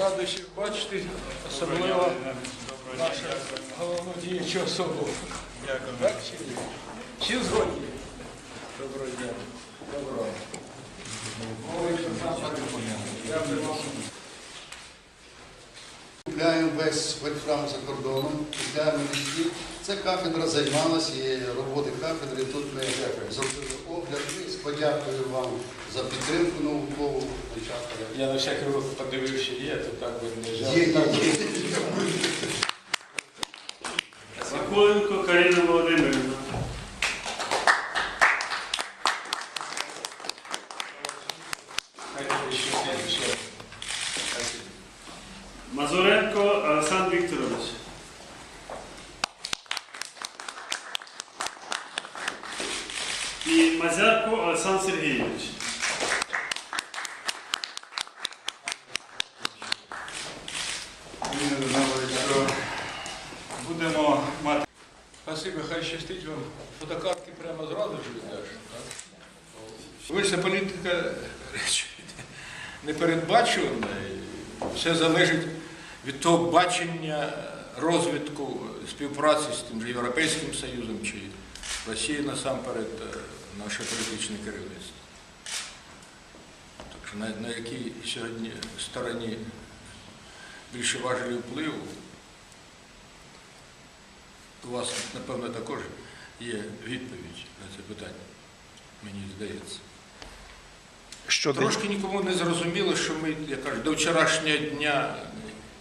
Радий всіх бачити, особливо нашу головну діючу особу. Дякую. Всі згодні? Доброго дня. Доброго. Дякую. Купляємо весь вольфрам за кордоном, купляємо лісів. Ця кафедра займалася і роботи кафедри. Тут ми зробили огляд. Ми подякую вам за підтримку наукову. Я на всякий випадок подивився, є, то так би не жаль. є, Карина Володимирівна. Мазуренко Олександр Вікторович. І Мазярко Олександр Сергійович. Він говорить, що будемо мати. Спасибо, хай щастить вам. Фотокартки прямо зразу ж віддаш. Вища політика непередбачувана. Все залежить від того бачення розвитку співпраці з тим же Європейським Союзом чи Росією насамперед е, наше політичне керівництво. Так що на, на якій сьогодні стороні більше важелі впливу, у вас, напевно, також є відповідь на це питання, мені здається. Щодо Трошки нікому не зрозуміло, що ми, я кажу, до вчорашнього дня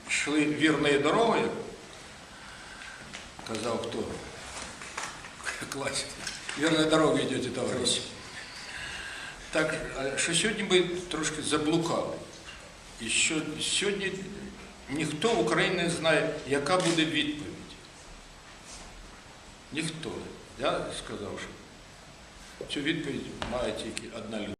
йшли вірною дорогою. Казав хто? Класик. Вірною дорогою йдете, товариші. Так, що сьогодні ми трошки заблукали. І що сьогодні ніхто в Україні не знає, яка буде відповідь. Ніхто. Я сказав, що цю відповідь має тільки одна людина.